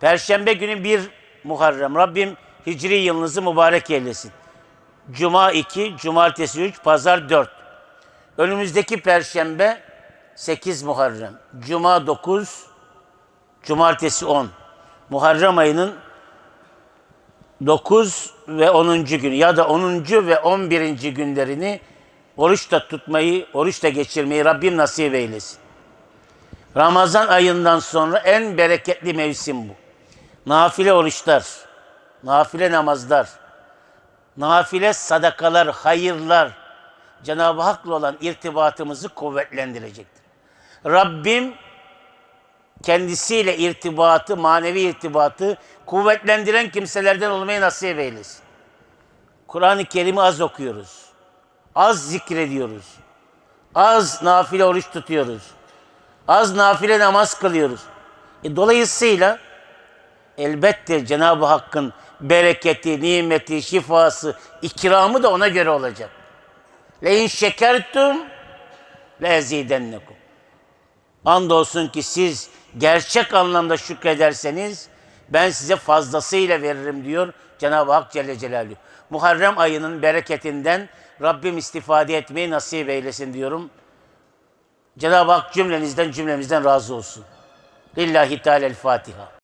Perşembe günü bir Muharrem. Rabbim Hicri yılınızı mübarek eylesin. Cuma 2, Cumartesi 3, Pazar 4. Önümüzdeki Perşembe 8 Muharrem. Cuma 9, Cumartesi 10. Muharrem ayının 9 ve 10. günü ya da 10. ve 11. günlerini oruçta tutmayı, oruçta geçirmeyi Rabbim nasip eylesin. Ramazan ayından sonra en bereketli mevsim bu. Nafile oruçlar, nafile namazlar, nafile sadakalar, hayırlar Cenab-ı Hak'la olan irtibatımızı kuvvetlendirecektir. Rabbim kendisiyle irtibatı, manevi irtibatı kuvvetlendiren kimselerden olmayı nasip eylesin. Kur'an-ı Kerim'i az okuyoruz. Az zikrediyoruz. Az nafile oruç tutuyoruz. Az nafile namaz kılıyoruz. E, dolayısıyla elbette Cenab-ı Hakk'ın bereketi, nimeti, şifası, ikramı da ona göre olacak. Le in şekertum le ezidennekum. Andolsun ki siz gerçek anlamda şükrederseniz ben size fazlasıyla veririm diyor Cenab-ı Hak Celle Celaluhu. Muharrem ayının bereketinden Rabbim istifade etmeyi nasip eylesin diyorum. Cenab-ı Hak cümlenizden cümlemizden razı olsun. Lillahi Teala'l Fatiha.